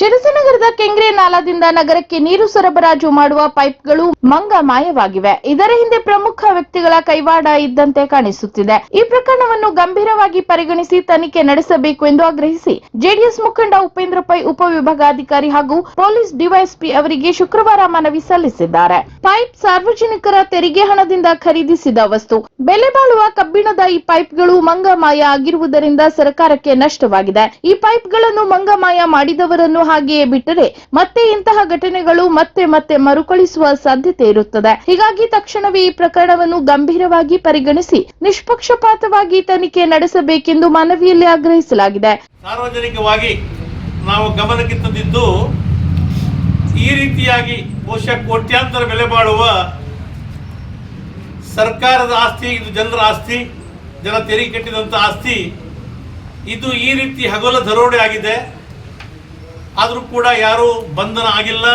ಶಿರಸಿನಗರದ ಕೆಂಗ್ರೆ ನಾಲಾದಿಂದ ನಗರಕ್ಕೆ ನೀರು ಸರಬರಾಜು ಮಾಡುವ ಪೈಪ್ಗಳು ಮಂಗ ಮಾಯವಾಗಿವೆ. ಇದರ ಹಿಂದೆ ಪ್ರಮುಖ ವ್ಯಕ್ತಿಗಳ ಕೈವಾಡ ಇದ್ದಂತೆ ಕಾಣಿಸುತ್ತಿದೆ. ಈ ಪ್ರಕರಣವನ್ನು ಗಂಭೀರವಾಗಿ ಪರಿಗಣಿಸಿ ತನಿಖೆ ನಡೆಸಬೇಕು ಎಂದು ಆಗ್ರಹಿಸಿ ಜೆಡಿಎಸ್ ಮುಖಂಡ ಉಪೇಂದ್ರ ಪೈ ಉಪವಿಭಾಗಾಧಿಕಾರಿ ಹಾಗೂ ಪೊಲೀಸ್ ಡಿವೈಎಸ್ಪಿ ಅವರಿಗೆ ಶುಕ್ರವಾರ ಮನವಿ ಸಲ್ಲಿಸಿದ್ದಾರೆ. ಪೈಪ್ ಸಾರ್ವಜನಿಕರ ತೆರಿಗೆ ಹಣದಿಂದ ಖರೀದಿಸಿದ ವಸ್ತು. ಬೆಲೆ ಬಾಳುವ ಕಬ್ಬಿಣದ ಈ ಪೈಪ್ಗಳು ಮಂಗಮಾಯ ಆಗಿರುವುದರಿಂದ ಸರ್ಕಾರಕ್ಕೆ ನಷ್ಟವಾಗಿದೆ. ಈ ಪೈಪ್ಗಳನ್ನು ಮಂಗಮಾಯ ಮಾಡಿದವರನ್ನು ಹಾಗೆಯೇ ಬಿಟ್ಟರೆ ಮತ್ತೆ ಇಂತಹ ಘಟನೆಗಳು ಮತ್ತೆ ಮತ್ತೆ ಮರುಕಳಿಸುವ ಸಾಧ್ಯತೆ ಇರುತ್ತದೆ. ಹೀಗಾಗಿ ತಕ್ಷಣವೇ ಈ ಪ್ರಕರಣವನ್ನು ಗಂಭೀರವಾಗಿ ಪರಿಗಣಿಸಿ ನಿಷ್ಪಕ್ಷಪಾತವಾಗಿ ತನಿಖೆ ನಡೆಸಬೇಕೆಂದು ಮನವಿಯಲ್ಲಿ ಆಗ್ರಹಿಸಲಾಗಿದೆ. ಸಾರ್ವಜನಿಕವಾಗಿ ನಾವು ಗಮನಕ್ಕೆ ತಂದಿದ್ದು, ಈ ರೀತಿಯಾಗಿ ಬಹುಶಃ ಕೋಟ್ಯಾಂತರ ಬೆಲೆ ಬಾಳುವ ಸರ್ಕಾರದ ಆಸ್ತಿ, ಇದು ಜನರ ಆಸ್ತಿ, ಜನ ತೆರಿಗೆ ಕಟ್ಟಿದಂಥ ಆಸ್ತಿ, ಇದು ಈ ರೀತಿ ಹಗಲ ದರೋಡೆ ಆಗಿದೆ. ಆದರೂ ಕೂಡ ಯಾರೂ ಬಂಧನ ಆಗಿಲ್ಲ.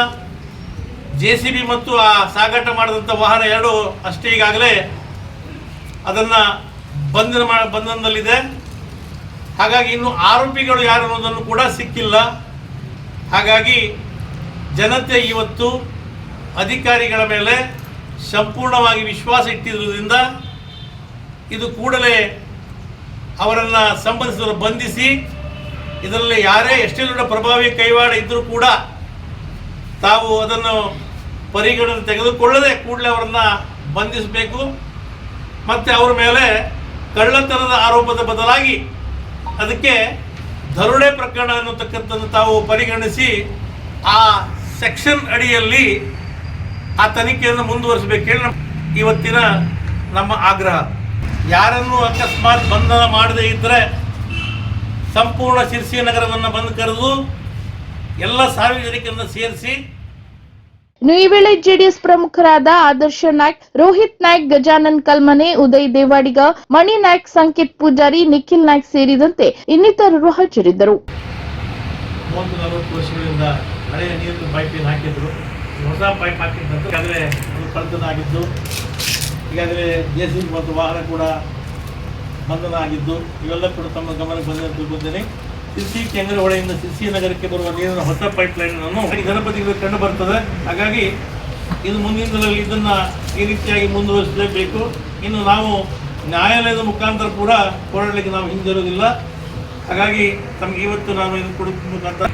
ಜೆ ಸಿ ಬಿ ಮತ್ತು ಆ ಸಾಗಾಟ ಮಾಡಿದಂಥ ವಾಹನ ಎರಡು ಅಷ್ಟೇ ಈಗಾಗಲೇ ಅದನ್ನು ಬಂಧನ ಬಂಧನದಲ್ಲಿದೆ. ಹಾಗಾಗಿ ಇನ್ನು ಆರೋಪಿಗಳು ಯಾರು ಅನ್ನೋದನ್ನು ಕೂಡ ಸಿಕ್ಕಿಲ್ಲ. ಹಾಗಾಗಿ ಜನತೆ ಇವತ್ತು ಅಧಿಕಾರಿಗಳ ಮೇಲೆ ಸಂಪೂರ್ಣವಾಗಿ ವಿಶ್ವಾಸ ಇಟ್ಟಿರುವುದರಿಂದ ಇದು ಕೂಡಲೇ ಅವರನ್ನು ಸಂಬಂಧಿಸಿದವರು ಬಂಧಿಸಿ ಇದರಲ್ಲಿ ಯಾರೇ ಎಷ್ಟೇ ದೊಡ್ಡ ಪ್ರಭಾವಿ ಕೈವಾಡ ಇದ್ದರೂ ಕೂಡ ತಾವು ಅದನ್ನು ಪರಿಗಣನೆ ತೆಗೆದುಕೊಳ್ಳದೆ ಕೂಡಲೇ ಅವರನ್ನು ಬಂಧಿಸಬೇಕು. ಮತ್ತು ಅವರ ಮೇಲೆ ಕಳ್ಳತನದ ಆರೋಪದ ಬದಲಾಗಿ ಅದಕ್ಕೆ ದರೋಡೆ ಪ್ರಕರಣ ಅನ್ನತಕ್ಕಂಥದ್ದು ತಾವು ಪರಿಗಣಿಸಿ ಆ ಸೆಕ್ಷನ್ ಅಡಿಯಲ್ಲಿ ಆ ತನಿಖೆಯನ್ನು ಮುಂದುವರಿಸಬೇಕೇಳಿ ಇವತ್ತಿನ ನಮ್ಮ ಆಗ್ರಹ. ಯಾರನ್ನು ಅಕಸ್ಮಾತ್ ಬಂಧನ ಮಾಡದೇ ಇದ್ದರೆ ಸಂಪೂರ್ಣ ಶಿರ್ಸಿ ನಗರವನ್ನು ಬಂದು ಕರೆದು ಎಲ್ಲ ಸಾರ್ವಜನಿಕರನ್ನು ಸೇರಿಸಿ ಇನ್ನು ಈ ವೇಳೆ ಜೆಡಿಎಸ್ ಪ್ರಮುಖರಾದ ಆದರ್ಶ ನಾಯ್ಕ್ ರೋಹಿತ್ ನಾಯ್ಕ್ ಗಜಾನನ್ ಕಲ್ಮನೆ ಉದಯ್ ದೇವಾಡಿಗ ಮಣಿ ನಾಯ್ಕ್ ಸಂಕೇತ್ ಪೂಜಾರಿ ನಿಖಿಲ್ ನಾಯ್ಕ್ ಸೇರಿದಂತೆ ಇನ್ನಿತರರು ಹಾಜರಿದ್ದರು. ಮೂವತ್ತು ನಲವತ್ತು ವರ್ಷಗಳಿಂದ ಹಳೆಯ ನೀರಿನ ಪೈಪಿನ ಹಾಕಿದ್ರು. ಹೊಸ ಪೈಪ್ ಹಾಕಿದ್ದಂತ ಈಗಾಗಲೇ ಅದು ಕಳ್ತನ ಆಗಿದ್ದು ಈಗಾಗಲೇ ಜೆ ಸಿ ಮತ್ತು ವಾಹನ ಕೂಡ ಬಂಧನ ಆಗಿದ್ದು ಇವೆಲ್ಲ ಕೂಡ ತಮ್ಮ ಗಮನಕ್ಕೆ ಬಂದಿದೆ ತಿಳ್ಕೊತೇನೆ ಸಿಸಿ ಕೆಂಗರ ಹೊಳೆಯಿಂದ ಸಿಸಿ ನಗರಕ್ಕೆ ಬರುವ ನೀರಿನ ಹೊಸ ಪೈಪ್ ಲೈನ್ ಅನ್ನು ಜನಪದಿಗಳು ಕಂಡು ಬರ್ತದೆ. ಹಾಗಾಗಿ ಇದು ಮುಂದಿನ ದಿನಗಳಲ್ಲಿ ಇದನ್ನ ಈ ರೀತಿಯಾಗಿ ಮುಂದುವರಿಸಲೇಬೇಕು. ಇನ್ನು ನಾವು ನ್ಯಾಯಾಲಯದ ಮುಖಾಂತರ ಕೂಡ ಹೋರಾಡಲಿಕ್ಕೆ ನಾವು ಹಿಂದಿರುವುದಿಲ್ಲ ಹಾಗಾಗಿ ತಮಗೆ ಇವತ್ತು ನಾನು ಇದು ಕೊಡುವ ಮುಖಾಂತರ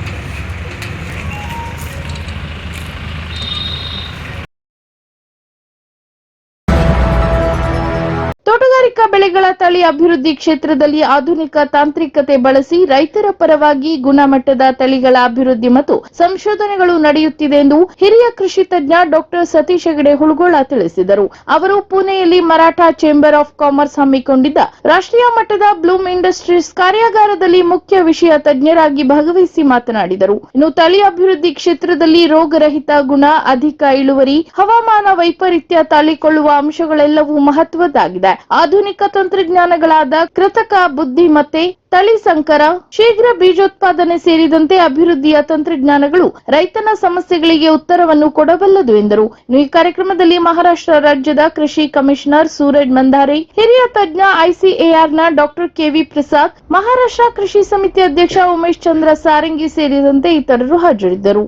ಬೆಳೆಗಳ ತಳಿ ಅಭಿವೃದ್ಧಿ ಕ್ಷೇತ್ರದಲ್ಲಿ ಆಧುನಿಕ ತಾಂತ್ರಿಕತೆ ಬಳಸಿ ರೈತರ ಪರವಾಗಿ ಗುಣಮಟ್ಟದ ತಳಿಗಳ ಅಭಿವೃದ್ಧಿ ಮತ್ತು ಸಂಶೋಧನೆಗಳು ನಡೆಯುತ್ತಿದೆ ಎಂದು ಹಿರಿಯ ಕೃಷಿ ತಜ್ಞ ಡಾಕ್ಟರ್ ಸತೀಶ್ ಹೆಗಡೆ ಹುಳಗೋಳ ತಿಳಿಸಿದರು. ಅವರು ಪುಣೆಯಲ್ಲಿ ಮರಾಠ ಚೇಂಬರ್ ಆಫ್ ಕಾಮರ್ಸ್ ಹಮ್ಮಿಕೊಂಡಿದ್ದ ರಾಷ್ಟ್ರೀಯ ಮಟ್ಟದ ಬ್ಲೂಮ್ ಇಂಡಸ್ಟ್ರೀಸ್ ಕಾರ್ಯಾಗಾರದಲ್ಲಿ ಮುಖ್ಯ ವಿಷಯ ತಜ್ಞರಾಗಿ ಭಾಗವಹಿಸಿ ಮಾತನಾಡಿದರು. ಇನ್ನು ತಳಿ ಅಭಿವೃದ್ಧಿ ಕ್ಷೇತ್ರದಲ್ಲಿ ರೋಗರಹಿತ ಗುಣ, ಅಧಿಕ ಇಳುವರಿ, ಹವಾಮಾನ ವೈಪರೀತ್ಯ ತಾಳಿಕೊಳ್ಳುವ ಅಂಶಗಳೆಲ್ಲವೂ ಮಹತ್ವದ್ದಾಗಿದೆ. ಆಧುನಿಕ ತಂತ್ರಜ್ಞಾನಗಳಾದ ಕೃತಕ ಬುದ್ಧಿಮತ್ತೆ ತಳಿ ಸಂಕರ, ಶೀಘ್ರ ಬೀಜೋತ್ಪಾದನೆ ಸೇರಿದಂತೆ ಅಭಿವೃದ್ಧಿಯ ತಂತ್ರಜ್ಞಾನಗಳು ರೈತನ ಸಮಸ್ಯೆಗಳಿಗೆ ಉತ್ತರವನ್ನು ಕೊಡಬಲ್ಲದು ಎಂದರು. ಈ ಕಾರ್ಯಕ್ರಮದಲ್ಲಿ ಮಹಾರಾಷ್ಟ್ರ ರಾಜ್ಯದ ಕೃಷಿ ಕಮಿಷನರ್ ಸೂರಜ್ ಮಂದಾರೆ, ಹಿರಿಯ ತಜ್ಞ ಐಸಿಎಆರ್ನ doctor K V Prasad, Maharashtra ಕೃಷಿ ಸಮಿತಿ ಅಧ್ಯಕ್ಷ ಉಮೇಶ್ ಚಂದ್ರ ಸಾರಂಗಿ ಸೇರಿದಂತೆ ಇತರರು ಹಾಜರಿದ್ದರು.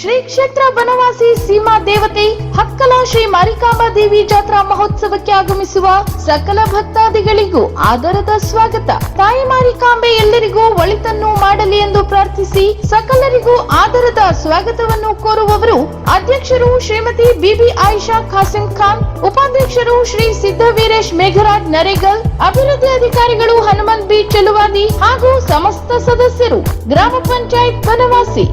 ಶ್ರೀ ಕ್ಷೇತ್ರ ಬನವಾಸಿ ಸೀಮಾ ದೇವತೆ, ಹಕ್ಕಲ ಶ್ರೀ ಮಾರಿಕಾಂಬಾ ದೇವಿ ಜಾತ್ರಾ ಮಹೋತ್ಸವಕ್ಕೆ ಆಗಮಿಸುವ ಸಕಲ ಭಕ್ತಾದಿಗಳಿಗೂ ಆದರದ ಸ್ವಾಗತ. ತಾಯಿ ಮಾರಿಕಾಂಬೆ ಎಲ್ಲರಿಗೂ ಒಳಿತನ್ನು ಮಾಡಲಿ ಎಂದು ಪ್ರಾರ್ಥಿಸಿ ಸಕಲರಿಗೂ ಆದರದ ಸ್ವಾಗತವನ್ನು ಕೋರುವವರು ಅಧ್ಯಕ್ಷರು ಶ್ರೀಮತಿ ಬಿಬಿ ಆಯಿಷಾ ಖಾಸಿಂ ಖಾನ್, ಉಪಾಧ್ಯಕ್ಷರು ಶ್ರೀ ಸಿದ್ದವೀರೇಶ್ ಮೇಘರಾಜ್ ನರೇಗಲ್, ಅಭಿವೃದ್ಧಿ ಅಧಿಕಾರಿಗಳು ಹನುಮಂತ್ ಬಿ ಚೆಲುವಾದಿ ಹಾಗೂ ಸಮಸ್ತ ಸದಸ್ಯರು, ಗ್ರಾಮ ಪಂಚಾಯತ್ ಬನವಾಸಿ.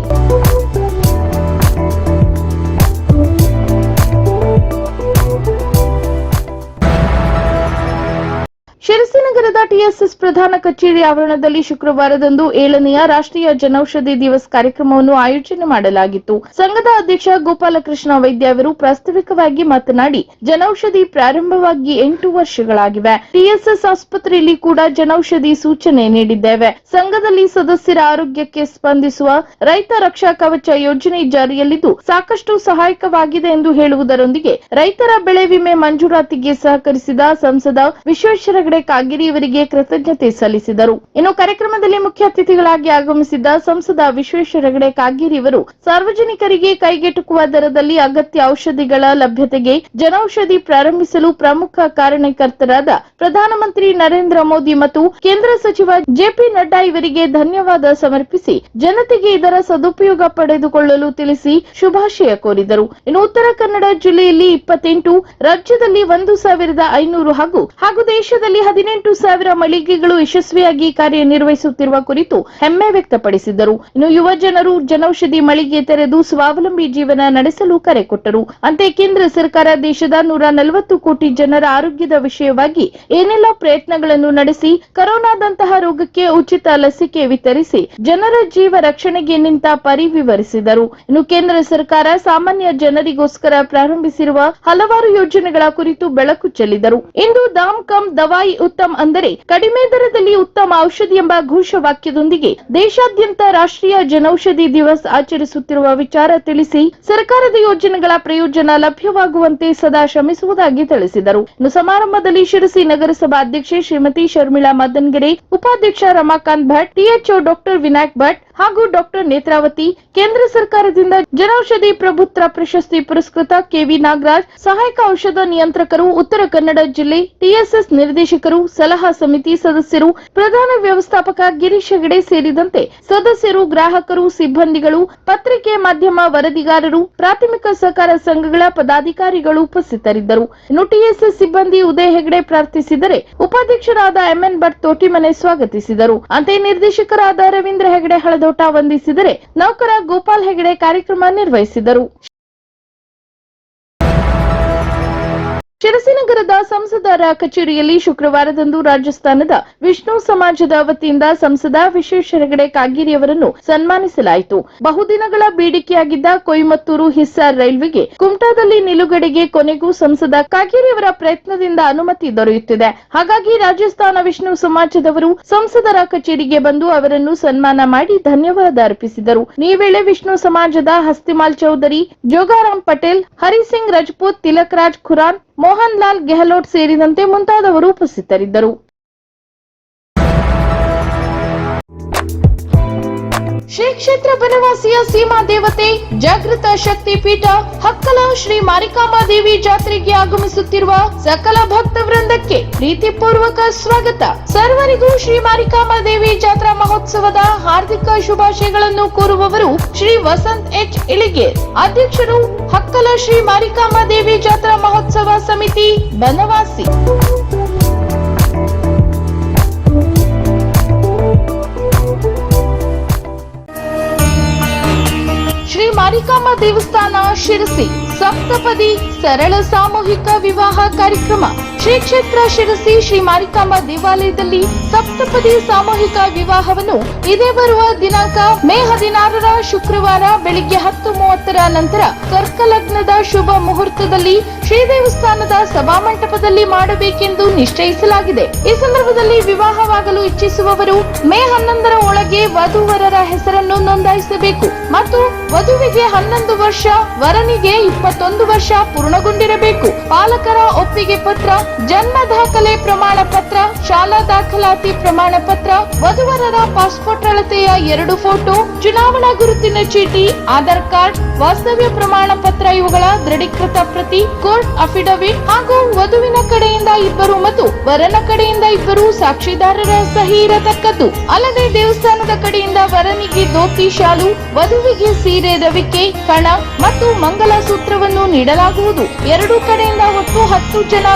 ಶಿರಸಿನಗರದ ಪ್ರಧಾನ ಕಚೇರಿ ಆವರಣದಲ್ಲಿ ಶುಕ್ರವಾರದಂದು ಏಳನೆಯ ರಾಷ್ಟ್ರೀಯ ಜನೌಷಧಿ ದಿವಸ್ ಕಾರ್ಯಕ್ರಮವನ್ನು ಆಯೋಜನೆ ಮಾಡಲಾಗಿತ್ತು. ಸಂಘದ ಅಧ್ಯಕ್ಷ ಗೋಪಾಲಕೃಷ್ಣ ವೈದ್ಯ ಅವರು ಪ್ರಾಸ್ತಾವಿಕವಾಗಿ ಮಾತನಾಡಿ, ಜನೌಷಧಿ ಪ್ರಾರಂಭವಾಗಿ ಎಂಟು ವರ್ಷಗಳಾಗಿವೆ. ಟಿಎಸ್ಎಸ್ ಆಸ್ಪತ್ರೆಯಲ್ಲಿ ಕೂಡ ಜನೌಷಧಿ ಸೂಚನೆ ನೀಡಿದ್ದೇವೆ. ಸಂಘದಲ್ಲಿ ಸದಸ್ಯರ ಆರೋಗ್ಯಕ್ಕೆ ಸ್ಪಂದಿಸುವ ರೈತ ರಕ್ಷಾ ಕವಚ ಯೋಜನೆ ಜಾರಿಯಲ್ಲಿದ್ದು, ಸಾಕಷ್ಟು ಸಹಾಯಕವಾಗಿದೆ ಎಂದು ಹೇಳುವುದರೊಂದಿಗೆ ರೈತರ ಬೆಳೆ ವಿಮೆ ಮಂಜೂರಾತಿಗೆ ಸಹಕರಿಸಿದ ಸಂಸದ ವಿಶ್ವೇಶ್ವರ ಹೆಗಡೆ ಕಾಗೇರಿ ಅವರಿಗೆ ಕೃತಜ್ಞತೆ ಸಲ್ಲಿಸಿದರು. ಇನ್ನು ಕಾರ್ಯಕ್ರಮದಲ್ಲಿ ಮುಖ್ಯ ಅತಿಥಿಗಳಾಗಿ ಆಗಮಿಸಿದ್ದ ಸಂಸದ ವಿಶ್ವೇಶ್ವರ ಹೆಗಡೆ ಕಾಗೇರಿ ಅವರು ಸಾರ್ವಜನಿಕರಿಗೆ ಕೈಗೆಟುಕುವ ದರದಲ್ಲಿ ಅಗತ್ಯ ಔಷಧಿಗಳ ಲಭ್ಯತೆಗೆ ಜನೌಷಧಿ ಪ್ರಾರಂಭಿಸಲು ಪ್ರಮುಖ ಕಾರಣಕರ್ತರಾದ ಪ್ರಧಾನಮಂತ್ರಿ ನರೇಂದ್ರ ಮೋದಿ ಮತ್ತು ಕೇಂದ್ರ ಸಚಿವ ಜೆಪಿ ನಡ್ಡಾ ಇವರಿಗೆ ಧನ್ಯವಾದ ಸಮರ್ಪಿಸಿ ಜನತೆಗೆ ಇದರ ಸದುಪಯೋಗ ಪಡೆದುಕೊಳ್ಳಲು ತಿಳಿಸಿ ಶುಭಾಶಯ ಕೋರಿದರು. ಇನ್ನು ಉತ್ತರ ಕನ್ನಡ ಜಿಲ್ಲೆಯಲ್ಲಿ ಇಪ್ಪತ್ತೆಂಟು, ರಾಜ್ಯದಲ್ಲಿ ಒಂದು ಸಾವಿರದ ಐನೂರು ಹಾಗೂ ಹಾಗೂ ದೇಶದಲ್ಲಿ ಹದಿನೆಂಟು ಸಾವಿರ ಮಳಿಗೆಗಳು ಯಶಸ್ವಿಯಾಗಿ ಕಾರ್ಯನಿರ್ವಹಿಸುತ್ತಿರುವ ಕುರಿತು ಹೆಮ್ಮೆ ವ್ಯಕ್ತಪಡಿಸಿದರು ಇನ್ನು ಯುವ ಜನರು ಜನೌಷಧಿ ಮಳಿಗೆ ತೆರೆದು ಸ್ವಾವಲಂಬಿ ಜೀವನ ನಡೆಸಲು ಕರೆ ಕೊಟ್ಟರು. ಅಂತೆ ಕೇಂದ್ರ ಸರ್ಕಾರ ದೇಶದ ನೂರ ನಲವತ್ತು ಕೋಟಿ ಜನರ ಆರೋಗ್ಯದ ವಿಷಯವಾಗಿ ಏನೆಲ್ಲ ಪ್ರಯತ್ನಗಳನ್ನು ನಡೆಸಿ ಕೊರೋನಾದಂತಹ ರೋಗಕ್ಕೆ ಉಚಿತ ಲಸಿಕೆ ವಿತರಿಸಿ ಜನರ ಜೀವ ರಕ್ಷಣೆಗೆ ನಿಂತ ಪರಿ ವಿವರಿಸಿದರು ಇನ್ನು ಕೇಂದ್ರ ಸರ್ಕಾರ ಸಾಮಾನ್ಯ ಜನರಿಗೋಸ್ಕರ ಪ್ರಾರಂಭಿಸಿರುವ ಹಲವಾರು ಯೋಜನೆಗಳ ಕುರಿತು ಬೆಳಕು ಚೆಲ್ಲಿದರು. ಇಂದು ದಾಮ್ ಕಮ್ ದವಾಯಿ ಉತ್ತಮ್ ಅಂದರೆ ಕಡಿಮೆ ದರದಲ್ಲಿ ಉತ್ತಮ ಔಷಧಿ ಎಂಬ ಘೋಷವಾಕ್ಯದೊಂದಿಗೆ ದೇಶಾದ್ಯಂತ ರಾಷ್ಟ್ರೀಯ ಜನೌಷಧಿ ದಿವಸ್ ಆಚರಿಸುತ್ತಿರುವ ವಿಚಾರ ತಿಳಿಸಿ ಸರ್ಕಾರದ ಯೋಜನೆಗಳ ಪ್ರಯೋಜನ ಲಭ್ಯವಾಗುವಂತೆ ಸದಾ ಶ್ರಮಿಸುವುದಾಗಿ ತಿಳಿಸಿದರು. ಇನ್ನು ಸಮಾರಂಭದಲ್ಲಿ ಶಿರಸಿ ನಗರಸಭಾ ಅಧ್ಯಕ್ಷೆ ಶ್ರೀಮತಿ ಶರ್ಮಿಳಾ ಮದನ್ಗೆರೆ, ಉಪಾಧ್ಯಕ್ಷ ರಮಾಕಾಂತ್ ಭಟ್, ಟಿಎಚ್ಒ ಡಾಕ್ಟರ್ ವಿನಾಯಕ್ ಭಟ್ ಹಾಗೂ ಡಾಕ್ಟರ್ ನೇತ್ರಾವತಿ, ಕೇಂದ್ರ ಸರ್ಕಾರದಿಂದ ಜನೌಷಧಿ ಪ್ರಭುತ್ವ ಪ್ರಶಸ್ತಿ ಪುರಸ್ಕೃತ ಕೆವಿ ನಾಗರಾಜ್, ಸಹಾಯಕ ಔಷಧ ನಿಯಂತ್ರಕರು, ಉತ್ತರ ಕನ್ನಡ ಜಿಲ್ಲೆ ಟಿಎಸ್ಎಸ್ ನಿರ್ದೇಶಕರು, ಸಲಹಾ ಸಮಿತಿ ಸದಸ್ಯರು, ಪ್ರಧಾನ ವ್ಯವಸ್ಥಾಪಕ ಗಿರೀಶ್ ಹೆಗಡೆ ಸೇರಿದಂತೆ ಸದಸ್ಯರು, ಗ್ರಾಹಕರು, ಸಿಬ್ಬಂದಿಗಳು, ಪತ್ರಿಕೆ ಮಾಧ್ಯಮ ವರದಿಗಾರರು, ಪ್ರಾಥಮಿಕ ಸಹಕಾರ ಸಂಘಗಳ ಪದಾಧಿಕಾರಿಗಳು ಉಪಸ್ಥಿತರಿದ್ದರು. ಇನ್ನು ಟಿಎಸ್ಎಸ್ ಸಿಬ್ಬಂದಿ ಉದಯ ಹೆಗಡೆ ಪ್ರಾರ್ಥಿಸಿದರೆ ಉಪಾಧ್ಯಕ್ಷರಾದ ಎಂಎನ್ ಭಟ್ ತೋಟಿಮನೆ ಸ್ವಾಗತಿಸಿದರು. ಅಂತೆ ನಿರ್ದೇಶಕರಾದ ರವೀಂದ್ರ ಹೆಗಡೆ ಹಳದೋಟ ವಂದಿಸಿದರೆ ನೌಕರ ಗೋಪಾಲ್ ಹೆಗಡೆ ಕಾರ್ಯಕ್ರಮ ನಿರ್ವಹಿಸಿದರು ಶಿರಸಿನಗರದ ಸಂಸದರ ಕಚೇರಿಯಲ್ಲಿ ಶುಕ್ರವಾರದಂದು ರಾಜಸ್ಥಾನದ ವಿಷ್ಣು ಸಮಾಜದ ವತಿಯಿಂದ ಸಂಸದ ವಿಶ್ವೇಶ್ವರ ಹೆಗಡೆ ಕಾಗೇರಿ ಅವರನ್ನು ಸನ್ಮಾನಿಸಲಾಯಿತು. ಬಹುದಿನಗಳ ಬೇಡಿಕೆಯಾಗಿದ್ದ ಕೊಯಮತ್ತೂರು ಹಿಸ್ಸಾರ್ ರೈಲ್ವೆಗೆ ಕುಮಟಾದಲ್ಲಿ ನಿಲುಗಡೆಗೆ ಕೊನೆಗೂ ಸಂಸದ ಕಾಗೇರಿ ಅವರ ಪ್ರಯತ್ನದಿಂದ ಅನುಮತಿ ದೊರೆಯುತ್ತಿದೆ. ಹಾಗಾಗಿ ರಾಜಸ್ಥಾನ ವಿಷ್ಣು ಸಮಾಜದವರು ಸಂಸದರ ಕಚೇರಿಗೆ ಬಂದು ಅವರನ್ನು ಸನ್ಮಾನ ಮಾಡಿ ಧನ್ಯವಾದ ಅರ್ಪಿಸಿದರು. ಈ ವೇಳೆ ವಿಷ್ಣು ಸಮಾಜದ ಹಸ್ತಿಮಾಲ್ ಚೌಧರಿ ಜೋಗಾರಾಮ್ ಪಟೇಲ್, ಹರಿಸಿಂಗ್ ರಜಪೂತ್, ತಿಲಕ್ ರಾಜ್ ಖುರಾನ್ ಮೋಹನ್ ಲಾಲ್ ಗೆಹ್ಲೋಟ್ ಸೇರಿದಂತೆ ಮುಂತಾದವರು ಉಪಸ್ಥಿತರಿದ್ದರು. ಶ್ರೀ ಕ್ಷೇತ್ರ ಬನವಾಸಿಯ ಸೀಮಾ ದೇವತೆ, ಜಾಗೃತ ಶಕ್ತಿ ಪೀಠ ಹಕ್ಕಲ ಶ್ರೀ ಮಾರಿಕಾಂಬಾ ದೇವಿ ಜಾತ್ರೆಗೆ ಆಗಮಿಸುತ್ತಿರುವ ಸಕಲ ಭಕ್ತ ವೃಂದಕ್ಕೆ ಪ್ರೀತಿಪೂರ್ವಕ ಸ್ವಾಗತ. ಸರ್ವರಿಗೂ ಶ್ರೀ ಮಾರಿಕಾಂಬಾ ದೇವಿ ಜಾತ್ರಾ ಮಹೋತ್ಸವದ ಹಾರ್ದಿಕ ಶುಭಾಶಯಗಳನ್ನು ಕೋರುವವರು ಶ್ರೀ ವಸಂತ್ ಎಚ್. ಇಳಿಗೆ. ಅಧ್ಯಕ್ಷರು ಹಕ್ಕಲ ಶ್ರೀ ಮಾರಿಕಾಂಬಾ ದೇವಿ ಜಾತ್ರಾ ಮಹೋತ್ಸವ ಸಮಿತಿ, ಬನವಾಸಿ. ಮಾರಿಕಾಂಬಾ ದೇವಸ್ಥಾನ ಶಿರಸಿ ಸಪ್ತಪದಿ ಸರಳ ಸಾಮೂಹಿಕ ವಿವಾಹ ಕಾರ್ಯಕ್ರಮ. ಶ್ರೀ ಕ್ಷೇತ್ರ ಶಿರಸಿ ಶ್ರೀ ಮಾರಿಕಾಂಬಾ ದೇವಾಲಯದಲ್ಲಿ ಸಪ್ತಪದಿ ಸಾಮೂಹಿಕ ವಿವಾಹವನ್ನು ಇದೇ ಬರುವ ದಿನಾಂಕ ಮೇ ಹದಿನಾರರ ಶುಕ್ರವಾರ ಬೆಳಿಗ್ಗೆ ಹತ್ತು ಮೂವತ್ತರ ನಂತರ ಕರ್ಕಲಗ್ನದ ಶುಭ ಮುಹೂರ್ತದಲ್ಲಿ ಶ್ರೀ ದೇವಸ್ಥಾನದ ಸಭಾಮಂಟಪದಲ್ಲಿ ಮಾಡಬೇಕೆಂದು ನಿಶ್ಚಯಿಸಲಾಗಿದೆ. ಈ ಸಂದರ್ಭದಲ್ಲಿ ವಿವಾಹವಾಗಲು ಇಚ್ಛಿಸುವವರು ಮೇ ಹನ್ನೊಂದರ ಒಳಗೆ ವಧುವರರ ಹೆಸರನ್ನು ನೋಂದಾಯಿಸಬೇಕು. ಮತ್ತು ವಧುವಿಗೆ ಹನ್ನೊಂದು ವರ್ಷ, ವರನಿಗೆ ಇಪ್ಪತ್ತೊಂದು ವರ್ಷ ಪೂರ್ಣಗೊಂಡಿರಬೇಕು. ಪಾಲಕರ ಒಪ್ಪಿಗೆ ಪತ್ರ ಜನ್ಮ ದಾಖಲೆ ಪ್ರಮಾಣ ಪತ್ರ, ಶಾಲಾ ದಾಖಲಾತಿ ಪ್ರಮಾಣ ಪತ್ರ, ವಧುವರರ ಪಾಸ್ಪೋರ್ಟ್ ಅಳತೆಯ ಎರಡು ಫೋಟೋ, ಚುನಾವಣಾ ಗುರುತಿನ ಚೀಟಿ, ಆಧಾರ್ ಕಾರ್ಡ್, ವಾಸ್ತವ್ಯ ಪ್ರಮಾಣ ಪತ್ರ ಇವುಗಳ ದೃಢೀಕೃತ ಪ್ರತಿ, ಕೋರ್ಟ್ ಅಫಿಡವಿಟ್ ಹಾಗೂ ವಧುವಿನ ಕಡೆಯಿಂದ ಇಬ್ಬರು ಮತ್ತು ವರನ ಕಡೆಯಿಂದ ಇಬ್ಬರು ಸಾಕ್ಷಿದಾರರ ಸಹಿ ಇರತಕ್ಕದ್ದು. ಅಲ್ಲದೆ ದೇವಸ್ಥಾನದ ಕಡೆಯಿಂದ ವರನಿಗೆ ಧೋತಿ, ಶಾಲು, ವಧುವಿಗೆ ಸೀರೆ ರವಿಕೆ ಕಣ ಮತ್ತು ಮಂಗಲ ಸೂತ್ರವನ್ನು ನೀಡಲಾಗುವುದು. ಎರಡೂ ಕಡೆಯಿಂದ ಒಟ್ಟು ಹತ್ತು ಜನ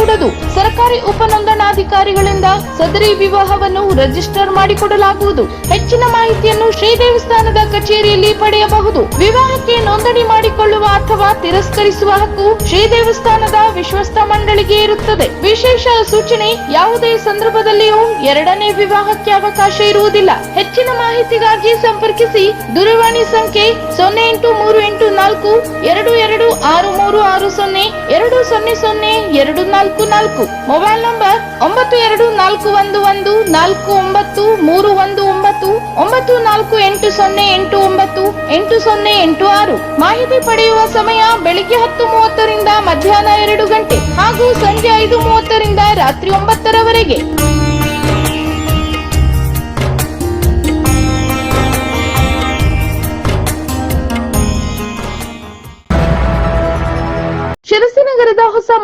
ಮೀರಕೂಡದು ಸರ್ಕಾರಿ ಉಪನೋಂದಣಾಧಿಕಾರಿಗಳಿಂದ ಸದರಿ ವಿವಾಹವನ್ನು ರಿಜಿಸ್ಟರ್ ಮಾಡಿಕೊಡಲಾಗುವುದು. ಹೆಚ್ಚಿನ ಮಾಹಿತಿಯನ್ನು ಶ್ರೀ ದೇವಸ್ಥಾನದ ಕಚೇರಿಯಲ್ಲಿ ಪಡೆಯಬಹುದು. ವಿವಾಹಕ್ಕೆ ನೋಂದಣಿ ಮಾಡಿಕೊಳ್ಳುವ ಅಥವಾ ತಿರಸ್ಕರಿಸುವ ಹಕ್ಕು ಶ್ರೀ ದೇವಸ್ಥಾನದ ವಿಶ್ವಸ್ತ ಮಂಡಳಿಗೆ ಇರುತ್ತದೆ. ವಿಶೇಷ ಸೂಚನೆ, ಯಾವುದೇ ಸಂದರ್ಭದಲ್ಲಿಯೂ ಎರಡನೇ ವಿವಾಹಕ್ಕೆ ಅವಕಾಶ ಇರುವುದಿಲ್ಲ. ಹೆಚ್ಚಿನ ಮಾಹಿತಿಗಾಗಿ ಸಂಪರ್ಕಿಸಿ. ದೂರವಾಣಿ ಸಂಖ್ಯೆ ಸೊನ್ನೆ ಎಂಟು ಮೂರು ಎಂಟು ನಾಲ್ಕು ಎರಡು ಎರಡು ಆರು ಮೂರು ಆರು ಸೊನ್ನೆ ಎರಡು ಸೊನ್ನೆ ಸೊನ್ನೆ ಎರಡು ನಾಲ್ಕು ನಾಲ್ಕು ಮೊಬೈಲ್ ನಂಬರ್ ಒಂಬತ್ತು ಎರಡು ನಾಲ್ಕು ಒಂದು ಒಂದು, ನಾಲ್ಕು ಒಂಬತ್ತು, ಮೂರು ಒಂದು ಒಂಬತ್ತು ಒಂಬತ್ತು ನಾಲ್ಕು ಎಂಟು ಸೊನ್ನೆ ಎಂಟು ಒಂಬತ್ತು, ಎಂಟು ಸೊನ್ನೆ ಎಂಟು ಆರು. ಮಾಹಿತಿ ಪಡೆಯುವ ಸಮಯ ಬೆಳಿಗ್ಗೆ ಹತ್ತು ಮೂವತ್ತರಿಂದ ಮಧ್ಯಾಹ್ನ ಎರಡು ಗಂಟೆ ಹಾಗೂ ಸಂಜೆ ಐದು ಮೂವತ್ತರಿಂದ ರಾತ್ರಿ ಒಂಬತ್ತರವರೆಗೆ.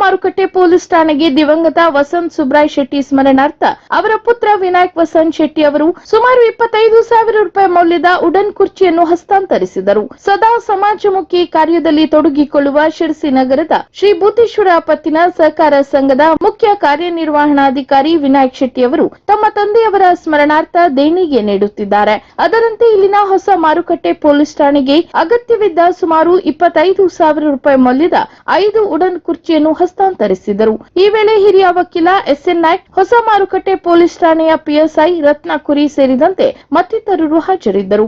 ಮಾರುಕಟ್ಟೆ ಪೊಲೀಸ್ ಠಾಣೆಗೆ ದಿವಂಗತ ವಸಂತ್ ಸುಬ್ರಾಯ್ ಶೆಟ್ಟಿ ಸ್ಮರಣಾರ್ಥ. ಅವರ ಪುತ್ರ ವಿನಾಯಕ್ ವಸಂತ್ ಶೆಟ್ಟಿ ಅವರು ಸುಮಾರು ಇಪ್ಪತ್ತೈದು ಸಾವಿರ ರೂಪಾಯಿ ಮೌಲ್ಯದ ಉಡನ್ ಕುರ್ಚಿಯನ್ನು ಹಸ್ತಾಂತರಿಸಿದರು. ಸದಾ ಸಮಾಜಮುಖಿ ಕಾರ್ಯದಲ್ಲಿ ತೊಡಗಿಕೊಳ್ಳುವ ಶಿರಸಿ ನಗರದ ಶ್ರೀ ಭೂತೇಶ್ವರ ಪತ್ತಿನ ಸಹಕಾರ ಸಂಘದ ಮುಖ್ಯ ಕಾರ್ಯನಿರ್ವಹಣಾಧಿಕಾರಿ ವಿನಾಯಕ್ ಶೆಟ್ಟಿ ಅವರು ತಮ್ಮ ತಂದೆಯವರ ಸ್ಮರಣಾರ್ಥ ದೇಣಿಗೆ ನೀಡುತ್ತಿದ್ದಾರೆ. ಅದರಂತೆ ಇಲ್ಲಿನ ಹೊಸ ಮಾರುಕಟ್ಟೆ ಪೊಲೀಸ್ ಠಾಣೆಗೆ ಅಗತ್ಯವಿದ್ದ ಸುಮಾರು ಇಪ್ಪತ್ತೈದು ಸಾವಿರ ರೂಪಾಯಿ ಮೌಲ್ಯದ ಐದು ಉಡನ್ ಕುರ್ಚಿಯನ್ನು ಹಸ್ತಾಂತರಿಸಿದರು. ಈ ವೇಳೆ ಹಿರಿಯ ವಕೀಲ ಎಸ್ಎನ್ ನಾಯ್ಕ್, ಹೊಸ ಮಾರುಕಟ್ಟೆ ಪೊಲೀಸ್ ಠಾಣೆಯ ಪಿಎಸ್ಐ ರತ್ನ ಕುರಿ ಸೇರಿದಂತೆ ಮತ್ತಿತರರು ಹಾಜರಿದ್ದರು.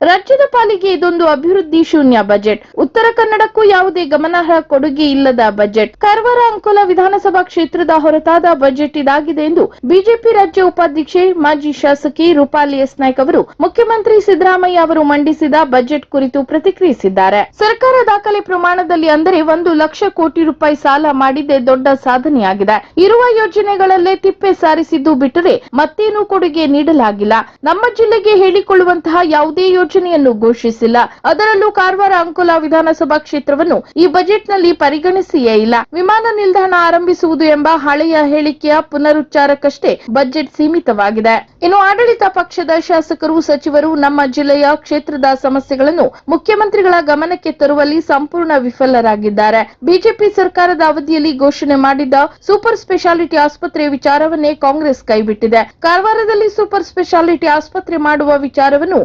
ರಾಜ್ಯದ ಪಾಲಿಗೆ ಇದೊಂದು ಅಭಿವೃದ್ಧಿ ಶೂನ್ಯ ಬಜೆಟ್. ಉತ್ತರ ಕನ್ನಡಕ್ಕೂ ಯಾವುದೇ ಗಮನಾರ್ಹ ಕೊಡುಗೆ ಇಲ್ಲದ ಬಜೆಟ್. ಕಾರವಾರ ಅಂಕೋಲ ವಿಧಾನಸಭಾ ಕ್ಷೇತ್ರದ ಹೊರತಾದ ಬಜೆಟ್ ಇದಾಗಿದೆ ಎಂದು ಬಿಜೆಪಿ ರಾಜ್ಯ ಉಪಾಧ್ಯಕ್ಷೆ, ಮಾಜಿ ಶಾಸಕಿ ರೂಪಾಲಿ ಎಸ್ ನಾಯ್ಕ ಅವರು, ಮುಖ್ಯಮಂತ್ರಿ ಸಿದ್ದರಾಮಯ್ಯ ಅವರು ಮಂಡಿಸಿದ ಬಜೆಟ್ ಕುರಿತು ಪ್ರತಿಕ್ರಿಯಿಸಿದ್ದಾರೆ. ಸರ್ಕಾರ ದಾಖಲೆ ಪ್ರಮಾಣದಲ್ಲಿ ಅಂದರೆ ಒಂದು ಲಕ್ಷ ಕೋಟಿ ರೂಪಾಯಿ ಸಾಲ ಮಾಡಿದ್ದೇ ದೊಡ್ಡ ಸಾಧನೆಯಾಗಿದೆ. ಇರುವ ಯೋಜನೆಗಳಲ್ಲೇ ತಿಪ್ಪೆ ಸಾರಿಸಿದ್ದು ಬಿಟ್ಟರೆ ಮತ್ತೇನೂ ಕೊಡುಗೆ ನೀಡಲಾಗಿಲ್ಲ. ನಮ್ಮ ಜಿಲ್ಲೆಗೆ ಹೇಳಿಕೊಳ್ಳುವಂತಹ ಯಾವುದೇ ಯೋಜನೆಯನ್ನು ಘೋಷಿಸಿಲ್ಲ. ಅದರಲ್ಲೂ ಕಾರವಾರ ಅಂಕೋಲ ವಿಧಾನಸಭಾ ಕ್ಷೇತ್ರವನ್ನು ಈ ಬಜೆಟ್ನಲ್ಲಿ ಪರಿಗಣಿಸಿಯೇ ಇಲ್ಲ. ವಿಮಾನ ನಿಲ್ದಾಣ ಆರಂಭಿಸುವುದು ಎಂಬ ಹಳೆಯ ಹೇಳಿಕೆಯ ಪುನರುಚ್ಚಾರಕ್ಕಷ್ಟೇ ಬಜೆಟ್ ಸೀಮಿತವಾಗಿದೆ. ಇನ್ನು ಆಡಳಿತ ಪಕ್ಷದ ಶಾಸಕರು, ಸಚಿವರು ನಮ್ಮ ಜಿಲ್ಲೆಯ ಕ್ಷೇತ್ರದ ಸಮಸ್ಯೆಗಳನ್ನು ಮುಖ್ಯಮಂತ್ರಿಗಳ ಗಮನಕ್ಕೆ ತರುವಲ್ಲಿ ಸಂಪೂರ್ಣ ವಿಫಲರಾಗಿದ್ದಾರೆ. ಬಿಜೆಪಿ ಸರ್ಕಾರದ ಅವಧಿಯಲ್ಲಿ ಘೋಷಣೆ ಮಾಡಿದ್ದ ಸೂಪರ್ ಸ್ಪೆಷಾಲಿಟಿ ಆಸ್ಪತ್ರೆ ವಿಚಾರವನ್ನೇ ಕಾಂಗ್ರೆಸ್ ಕೈಬಿಟ್ಟಿದೆ. ಕಾರವಾರದಲ್ಲಿ ಸೂಪರ್ ಸ್ಪೆಷಾಲಿಟಿ ಆಸ್ಪತ್ರೆ ಮಾಡುವ ವಿಚಾರವನ್ನು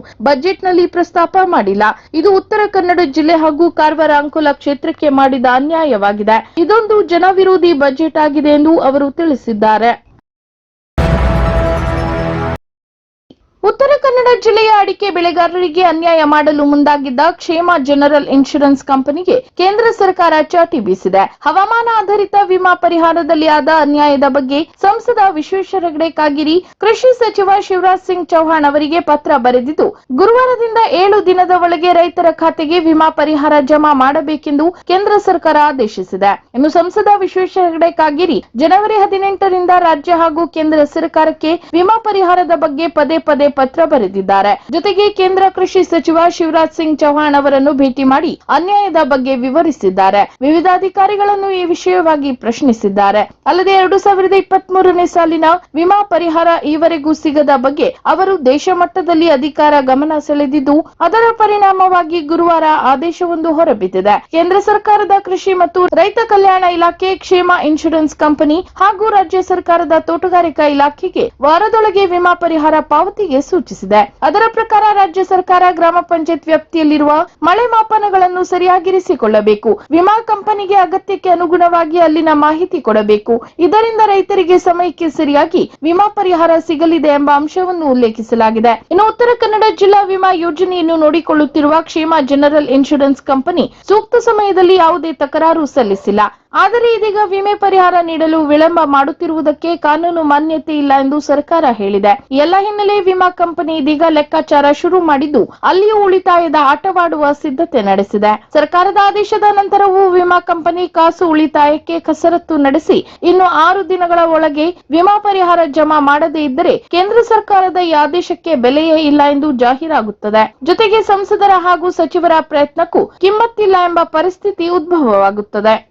ಬಜೆಟ್ನಲ್ಲಿ ಪ್ರಸ್ತಾಪ ಮಾಡಿಲ್ಲ. ಇದು ಉತ್ತರ ಕನ್ನಡ ಜಿಲ್ಲೆ ಹಾಗೂ ಕಾರವಾರ ಅಂಕೋಲ ಕ್ಷೇತ್ರಕ್ಕೆ ಮಾಡಿದ ಅನ್ಯಾಯವಾಗಿದೆ. ಇದೊಂದು ಜನವಿರೋಧಿ ಬಜೆಟ್ ಆಗಿದೆ ಎಂದು ಅವರು ತಿಳಿಸಿದ್ದಾರೆ. ಉತ್ತರ ಕನ್ನಡ ಜಿಲ್ಲೆಯ ಅಡಿಕೆ ಬೆಳೆಗಾರರಿಗೆ ಅನ್ಯಾಯ ಮಾಡಲು ಮುಂದಾಗಿದ್ದ ಕ್ಷೇಮ ಜನರಲ್ ಇನ್ಶೂರೆನ್ಸ್ ಕಂಪನಿಗೆ ಕೇಂದ್ರ ಸರ್ಕಾರ ಚಾಟಿ ಬೀಸಿದೆ. ಹವಾಮಾನ ಆಧಾರಿತ ವಿಮಾ ಪರಿಹಾರದಲ್ಲಿ ಆದ ಅನ್ಯಾಯದ ಬಗ್ಗೆ ಸಂಸದ ವಿಶ್ವೇಶ್ವರ ಹೆಗಡೆ ಕಾಗಿರಿ, ಕೃಷಿ ಸಚಿವ ಶಿವರಾಜ್ ಸಿಂಗ್ ಚೌಹಾಣ್ ಅವರಿಗೆ ಪತ್ರ ಬರೆದಿದ್ದು, ಗುರುವಾರದಿಂದ ಏಳು ದಿನದ ಒಳಗೆ ರೈತರ ಖಾತೆಗೆ ವಿಮಾ ಪರಿಹಾರ ಜಮಾ ಮಾಡಬೇಕೆಂದು ಕೇಂದ್ರ ಸರ್ಕಾರ ಆದೇಶಿಸಿದೆ. ಇನ್ನು ಸಂಸದ ವಿಶ್ವೇಶ್ವರ ಹೆಗಡೆ ಕಾಗಿರಿ, ಜನವರಿ ಹದಿನೆಂಟರಿಂದ ರಾಜ್ಯ ಹಾಗೂ ಕೇಂದ್ರ ಸರ್ಕಾರಕ್ಕೆ ವಿಮಾ ಪರಿಹಾರದ ಬಗ್ಗೆ ಪದೇ ಪದೇ ಪತ್ರ ಬರೆದಿದ್ದಾರೆ. ಜೊತೆಗೆ ಕೇಂದ್ರ ಕೃಷಿ ಸಚಿವ ಶಿವರಾಜ್ ಸಿಂಗ್ ಚೌಹಾಣ್ ಅವರನ್ನು ಭೇಟಿ ಮಾಡಿ ಅನ್ಯಾಯದ ಬಗ್ಗೆ ವಿವರಿಸಿದ್ದಾರೆ. ವಿವಿಧ ಅಧಿಕಾರಿಗಳನ್ನು ಈ ವಿಷಯವಾಗಿ ಪ್ರಶ್ನಿಸಿದ್ದಾರೆ. ಅಲ್ಲದೆ ಎರಡು ಸಾವಿರದ ಇಪ್ಪತ್ತ್ ಮೂರನೇ ಸಾಲಿನ ವಿಮಾ ಪರಿಹಾರ ಈವರೆಗೂ ಸಿಗದ ಬಗ್ಗೆ ಅವರು ದೇಶ ಮಟ್ಟದಲ್ಲಿ ಅಧಿಕಾರ ಗಮನ ಸೆಳೆದಿದ್ದು, ಅದರ ಪರಿಣಾಮವಾಗಿ ಗುರುವಾರ ಆದೇಶವೊಂದು ಹೊರಬಿದ್ದಿದೆ. ಕೇಂದ್ರ ಸರ್ಕಾರದ ಕೃಷಿ ಮತ್ತು ರೈತ ಕಲ್ಯಾಣ ಇಲಾಖೆ ಕ್ಷೇಮ ಇನ್ಶೂರೆನ್ಸ್ ಕಂಪನಿ ಹಾಗೂ ರಾಜ್ಯ ಸರ್ಕಾರದ ತೋಟಗಾರಿಕಾ ಇಲಾಖೆಗೆ ವಾರದೊಳಗೆ ವಿಮಾ ಪರಿಹಾರ ಪಾವತಿಗೆ ಸೂಚಿಸಿದೆ. ಅದರ ಪ್ರಕಾರ ರಾಜ್ಯ ಸರ್ಕಾರ ಗ್ರಾಮ ಪಂಚಾಯತ್ ವ್ಯಾಪ್ತಿಯಲ್ಲಿರುವ ಮಳೆ ಮಾಪನಗಳನ್ನು ಸರಿಯಾಗಿರಿಸಿಕೊಳ್ಳಬೇಕು. ವಿಮಾ ಕಂಪನಿಗೆ ಅಗತ್ಯಕ್ಕೆ ಅನುಗುಣವಾಗಿ ಅಲ್ಲಿನ ಮಾಹಿತಿ ಕೊಡಬೇಕು. ಇದರಿಂದ ರೈತರಿಗೆ ಸಮಯಕ್ಕೆ ಸರಿಯಾಗಿ ವಿಮಾ ಪರಿಹಾರ ಸಿಗಲಿದೆ ಎಂಬ ಅಂಶವನ್ನು ಉಲ್ಲೇಖಿಸಲಾಗಿದೆ. ಇನ್ನು ಉತ್ತರ ಕನ್ನಡ ಜಿಲ್ಲಾ ವಿಮಾ ಯೋಜನೆಯನ್ನು ನೋಡಿಕೊಳ್ಳುತ್ತಿರುವ ಕ್ಷೇಮ ಜನರಲ್ ಇನ್ಶೂರೆನ್ಸ್ ಕಂಪನಿ ಸೂಕ್ತ ಸಮಯದಲ್ಲಿ ಯಾವುದೇ ತಕರಾರು ಸಲ್ಲಿಸಿಲ್ಲ. ಆದರೆ ಇದೀಗ ವಿಮೆ ಪರಿಹಾರ ನೀಡಲು ವಿಳಂಬ ಮಾಡುತ್ತಿರುವುದಕ್ಕೆ ಕಾನೂನು ಮಾನ್ಯತೆ ಇಲ್ಲ ಎಂದು ಸರ್ಕಾರ ಹೇಳಿದೆ. ಎಲ್ಲ ಹಿನ್ನೆಲೆ ವಿಮಾ ಕಂಪನಿ ಇದೀಗ ಲೆಕ್ಕಾಚಾರ ಶುರು ಮಾಡಿದ್ದು, ಅಲ್ಲಿಯೂ ಉಳಿತಾಯದ ಆಟವಾಡುವ ಸಿದ್ಧತೆ ನಡೆಸಿದೆ. ಸರ್ಕಾರದ ಆದೇಶದ ನಂತರವೂ ವಿಮಾ ಕಂಪನಿ ಕಾಸು ಉಳಿತಾಯಕ್ಕೆ ಕಸರತ್ತು ನಡೆಸಿ, ಇನ್ನು ಆರು ದಿನಗಳ ಒಳಗೆ ವಿಮಾ ಪರಿಹಾರ ಜಮಾ ಮಾಡದೇ ಇದ್ದರೆ ಕೇಂದ್ರ ಸರ್ಕಾರದ ಈ ಆದೇಶಕ್ಕೆ ಬೆಲೆಯೇ ಇಲ್ಲ ಎಂದು ಜಾಹೀರಾಗುತ್ತದೆ. ಜೊತೆಗೆ ಸಂಸದರ ಹಾಗೂ ಸಚಿವರ ಪ್ರಯತ್ನಕ್ಕೂ ಕಿಮ್ಮತ್ತಿಲ್ಲ ಎಂಬ ಪರಿಸ್ಥಿತಿ ಉದ್ಭವವಾಗುತ್ತದೆ.